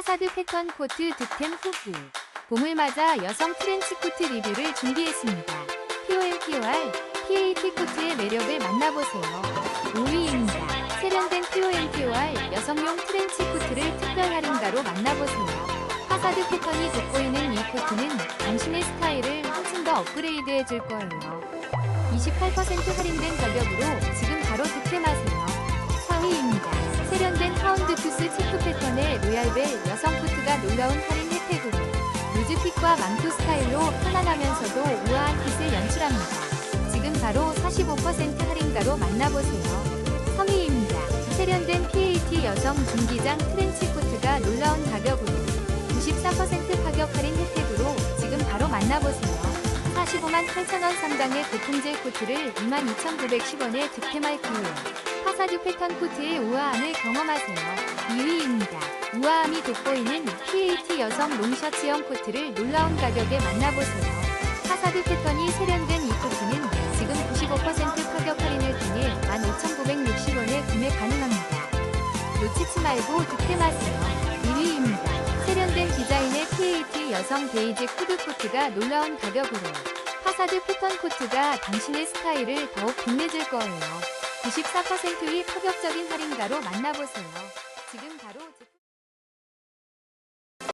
파사드 패턴 코트 득템 후기 봄을 맞아 여성 트렌치 코트 리뷰를 준비했습니다. POMPOR PAT 코트의 매력을 만나보세요. 5위입니다. 세련된 POMPOR 여성용 트렌치 코트를 특별 할인가로 만나보세요. 파사드 패턴이 돋보이는 이 코트는 당신의 스타일을 한층 더 업그레이드 해줄 거예요. 28% 할인된 가격으로 지금 바로 득템하세요. 놀라운 할인 혜택으로 루즈핏과 망토 스타일로 편안하면서도 우아한 핏을 연출합니다. 지금 바로 45% 할인가로 만나보세요. 3위입니다. 세련된 PAT 여성 중기장 트렌치 코트가 놀라운 가격으로 94% 가격 할인 혜택으로 지금 바로 만나보세요. 45만 8천원 상당의 고품질 코트를 22,910원에 득템할 기회. 파사드 패턴 코트의 우아함을 경험하세요. 2위입니다. 우아함이 돋보이는 PAT 여성 롱셔츠형 코트를 놀라운 가격에 만나보세요. 파사드 패턴이 세련된 이 코트는 지금 95% 가격 할인을 통해 15,960원에 구매 가능합니다. 놓치지 말고 득템하세요. 1위입니다. 세련된 디자인의 PAT 여성 베이지 후드 코트가 놀라운 가격으로 파사드 패턴 코트가 당신의 스타일을 더욱 빛내줄 거예요. 94%의 파격적인 할인가로 만나보세요.